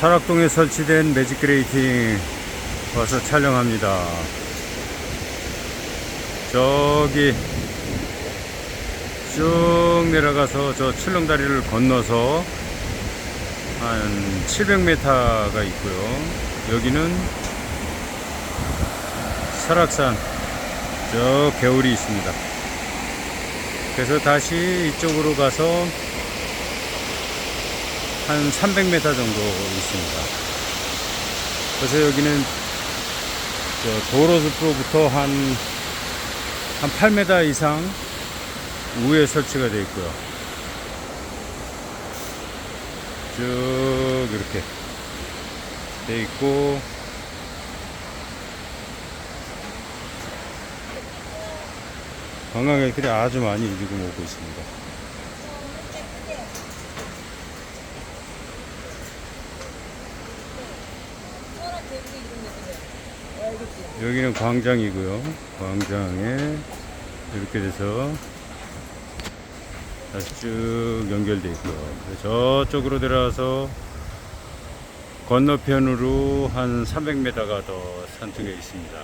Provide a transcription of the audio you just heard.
설악동에 설치된 매직 그레이팅 와서 촬영합니다. 저기 쭉 내려가서 저 출렁다리를 건너서 한 700m가 있고요. 여기는 설악산 저 개울이 있습니다. 그래서 다시 이쪽으로 가서 한 300m 정도 있습니다. 그래서 여기는 저 도로숲으로부터 한, 한 8m 이상 우에 설치가 되어 있고요. 쭉 이렇게 돼 있고 관광객들이 아주 많이 지금 오고 있습니다. 여기는 광장이고요. 광장에 이렇게 돼서 다시 쭉 연결돼 있고요. 저쪽으로 들어가서 건너편으로 한 300m가 더 산쪽에 있습니다.